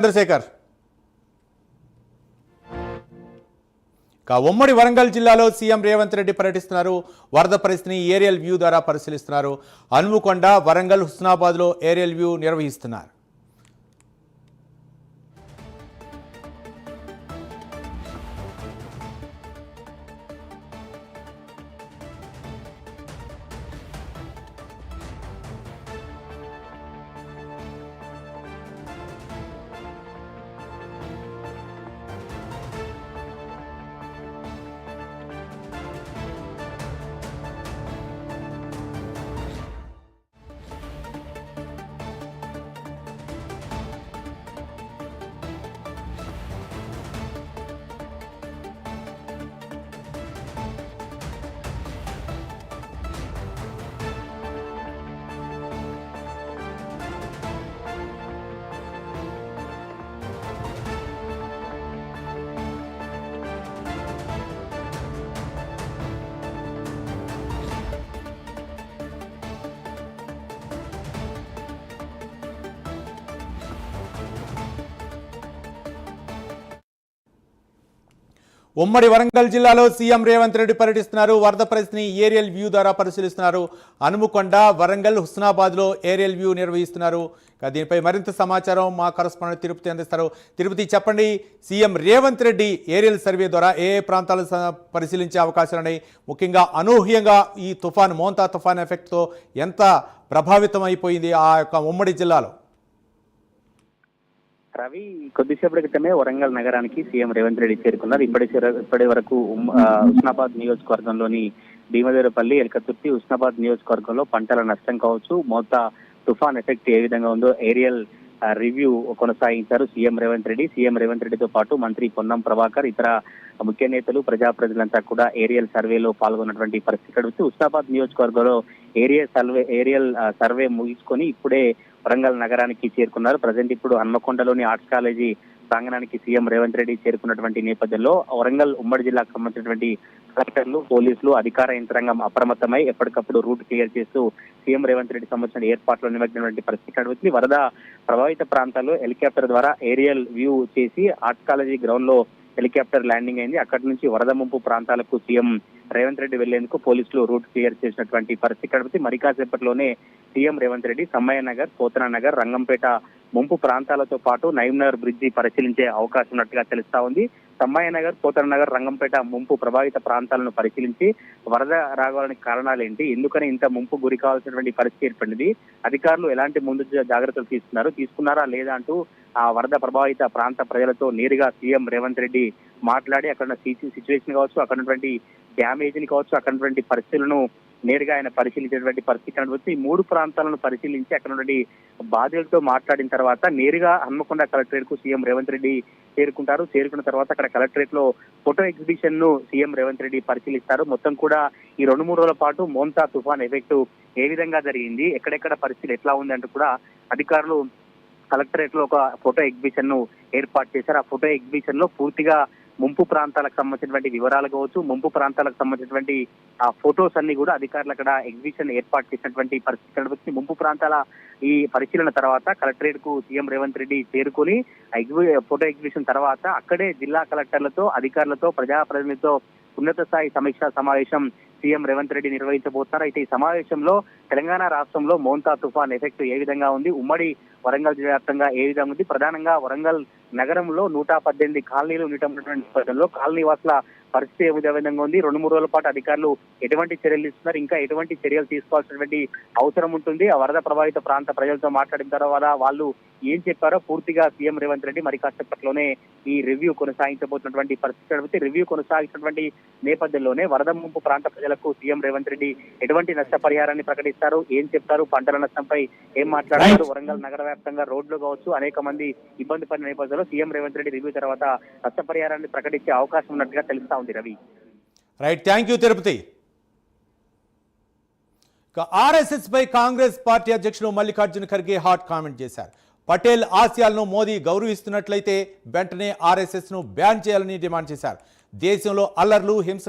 చంద్రశేఖర్. ఉమ్మడి వరంగల్ జిల్లాలో సీఎం రేవంత్ రెడ్డి పర్యటిస్తున్నారు. వరద పరిస్థితిని ఏరియల్ వ్యూ ద్వారా పరిశీలిస్తున్నారు. హనుమకొండ వరంగల్ హుస్నాబాద్లో ఏరియల్ వ్యూ నిర్వహిస్తున్నారు. ఉమ్మడి వరంగల్ జిల్లాలో సీఎం రేవంత్ రెడ్డి పర్యటిస్తున్నారు. వరద పరిస్థితిని ఏరియల్ వ్యూ ద్వారా పరిశీలిస్తున్నారు. హనుమకొండ వరంగల్ హుస్నాబాద్లో ఏరియల్ వ్యూ నిర్వహిస్తున్నారు. దీనిపై మరింత సమాచారం మా కరస్పాండెంట్ తిరుపతి అందిస్తారు. తిరుపతి చెప్పండి CM Revanth Reddy aerial survey ద్వారా ఏ ఏ ప్రాంతాలు పరిశీలించే అవకాశాలున్నాయి ముఖ్యంగా అనూహ్యంగా ఈ తుఫాన్ మోంతా తుఫాన్ ఎఫెక్ట్తో ఎంత ప్రభావితం అయిపోయింది ఆ యొక్క ఉమ్మడి జిల్లాలో? రవి కొద్దిసేపటి క్రితమే వరంగల్ నగరానికి సీఎం రేవంత్ రెడ్డి చేరుకున్నారు. ఇప్పటి ఇప్పటి వరకు ఉస్నాబాద్ నియోజకవర్గంలోని భీమదేవరపల్లి ఎలకతుర్తి ఉస్నాబాద్ నియోజకవర్గంలో పంటల నష్టం కావచ్చు. మోతా తుఫాన్ ఎఫెక్ట్ ఏ విధంగా ఉందో ఏరియల్ రివ్యూ కొనసాగించారు సీఎం రేవంత్ రెడ్డి. సీఎం రేవంత్ రెడ్డితో పాటు మంత్రి పొన్నం ప్రభాకర్ ఇతర ముఖ్య నేతలు ప్రజాప్రతినిధులంతా కూడా ఏరియల్ సర్వేలో పాల్గొన్నటువంటి పరిస్థితి కడుగుతూ ఉస్నాబాద్ నియోజకవర్గంలో ఏరియల్ సర్వే ఏరియల్ సర్వే ముగించుకొని ఇప్పుడే వరంగల్ నగరానికి చేరుకున్నారు. ప్రజెంట్ ఇప్పుడు హన్మకొండలోని ఆర్ట్స్ కాలేజీ ప్రాంగణానికి సీఎం రేవంత్ రెడ్డి చేరుకున్నటువంటి నేపథ్యంలో వరంగల్ ఉమ్మడి జిల్లాకు సంబంధించినటువంటి కలెక్టర్లు పోలీసులు అధికార యంత్రాంగం అప్రమత్తమై ఎప్పటికప్పుడు రూట్ క్లియర్ చేస్తూ సీఎం రేవంత్ రెడ్డి సంబంధించిన ఏర్పాట్లు నిమగ్నటువంటి పరిస్థితి కడుగుతుంది వరద ప్రభావిత ప్రాంతాల్లో హెలికాప్టర్ ద్వారా ఏరియల్ వ్యూ చేసి ఆర్ట్స్ కాలేజీ గ్రౌండ్లో హెలికాప్టర్ ల్యాండింగ్ అయింది. అక్కడి నుంచి వరద ముంపు ప్రాంతాలకు సీఎం రేవంత్ రెడ్డి వెళ్ళేందుకు పోలీసులు రూట్ క్లియర్ చేసినటువంటి పరిస్థితి కడుగుతుంది మరి కాసేపట్లోనే సీఎం రేవంత్ రెడ్డి సమ్మయ్య నగర్ పోతన నగర్ రంగంపేట ముంపు ప్రాంతాలతో పాటు నగర్ బ్రిడ్జి పరిశీలించే అవకాశం ఉన్నట్టుగా తెలుస్తా ఉంది. సమ్మయ్య నగర్ పోతర నగర్ రంగంపేట ముంపు ప్రభావిత ప్రాంతాలను పరిశీలించి వరద రావడానికి కారణాలు ఏంటి? ఎందుకని ఇంత ముంపు గురి కావాల్సినటువంటి పరిస్థితి ఏర్పడింది? అధికారులు ఎలాంటి ముందు జాగ్రత్తలు తీసుకున్నారు? తీసుకున్నారా లేదా అంటూ ఆ వరద ప్రభావిత ప్రాంత ప్రజలతో నేరుగా సీఎం రేవంత్ రెడ్డి మాట్లాడి అక్కడ సిచ్యువేషన్ కావచ్చు అక్కడ డ్యామేజ్ని కావచ్చు అక్కడ పరిస్థితులను నేరుగా ఆయన పరిశీలించేటువంటి పరిస్థితి కనబడుతుంది ఈ మూడు ప్రాంతాలను పరిశీలించి అక్కడ నుండి బాధితులతో మాట్లాడిన తర్వాత నేరుగా హన్మకొండ కలెక్టరేట్కు సీఎం రేవంత్ రెడ్డి చేరుకుంటారు. చేరుకున్న తర్వాత అక్కడ కలెక్టరేట్లో ఫోటో ఎగ్జిబిషన్ను సీఎం రేవంత్ రెడ్డి పరిశీలిస్తారు. మొత్తం కూడా ఈ రెండు మూడు రోజుల పాటు మోంతా తుఫాన్ ఎఫెక్ట్ ఏ విధంగా జరిగింది ఎక్కడెక్కడ పరిస్థితి ఎట్లా ఉంది అంటూ కూడా అధికారులు కలెక్టరేట్లో ఒక ఫోటో ఎగ్జిబిషన్ను ఏర్పాటు చేశారు. ఆ ఫోటో ఎగ్జిబిషన్లో పూర్తిగా ముంపు ప్రాంతాలకు సంబంధించినటువంటి వివరాలు కావచ్చు ముంపు ప్రాంతాలకు సంబంధించినటువంటి ఆ ఫొటోస్ అన్ని కూడా అధికారులు అక్కడ ఎగ్జిబిషన్ ఏర్పాటు చేసినటువంటి పరిస్థితి కనిపిస్తుంది. ముంపు ప్రాంతాల ఈ పరిశీలన తర్వాత కలెక్టరేట్కు సీఎం రేవంత్ రెడ్డి చేరుకుని ఎగ్జి- ఫోటో ఎగ్జిబిషన్ తర్వాత అక్కడే జిల్లా కలెక్టర్లతో అధికారులతో ప్రజాప్రతినిధులతో ఉన్నత స్థాయి సమీక్షా సమావేశం సీఎం రేవంత్ రెడ్డి నిర్వహించబోతున్నారు. అయితే ఈ సమావేశంలో తెలంగాణ రాష్ట్రంలో మోంతా తుఫాన్ ఎఫెక్ట్ ఏ విధంగా ఉంది? ఉమ్మడి వరంగల్ వ్యాప్తంగా ఏ విధంగా ఉంది? ప్రధానంగా వరంగల్ నగరంలో నూట పద్దెనిమిది కాలనీలు ఉన్నటువంటి నేపథ్యంలో కాలనీ వాసుల పరిస్థితి ఏ విధంగా ఉంది? రెండు మూడు రోజుల పాటు అధికారులు ఎటువంటి చర్యలు తీసుకున్నారు? ఇంకా ఎటువంటి చర్యలు తీసుకోవాల్సినటువంటి అవసరం ఉంటుంది? ఆ వరద ప్రభావిత ప్రాంత ప్రజలతో మాట్లాడిన తర్వాత వాళ్ళు ఏం చెప్పారో పూర్తిగా సీఎం రేవంత్ రెడ్డి మరి కాసేపట్లోనే ఈ రివ్యూ కొనసాగించబోతున్నటువంటి పరిస్థితి కనిపిస్తే రివ్యూ కొనసాగించినటువంటి నేపథ్యంలోనే వరద ముంపు ప్రాంత ప్రజలకు సీఎం రేవంత్ రెడ్డి ఎటువంటి నష్టపరిహారాన్ని ప్రకటిస్తారు ఏం చెప్తారు పంటల నష్టంపై ఏం మాట్లాడతారు వరంగల్ నగర వ్యాప్తంగా రోడ్లు కావచ్చు అనేక మంది ఇబ్బంది పడిన నేపథ్యంలో సీఎం రేవంత్ రెడ్డి రివ్యూ తర్వాత నష్టపరిహారాన్ని ప్రకటించే అవకాశం ఉన్నట్టుగా తెలుస్తా ఉంది Ravi. Right thank you Tirupati RSS pi Congress party అధ్యక్షులు మల్లికార్జున ఖర్గే హాట్ కామెంట్ చేశారు. పటేల్ ఆశయాలను మోదీ గౌరవిస్తున్నట్లయితే వెంటనే ఆర్ఎస్ఎస్ను బ్యాన్ చేయాలని డిమాండ్ చేశారు. దేశంలో అల్లర్లు హింసకు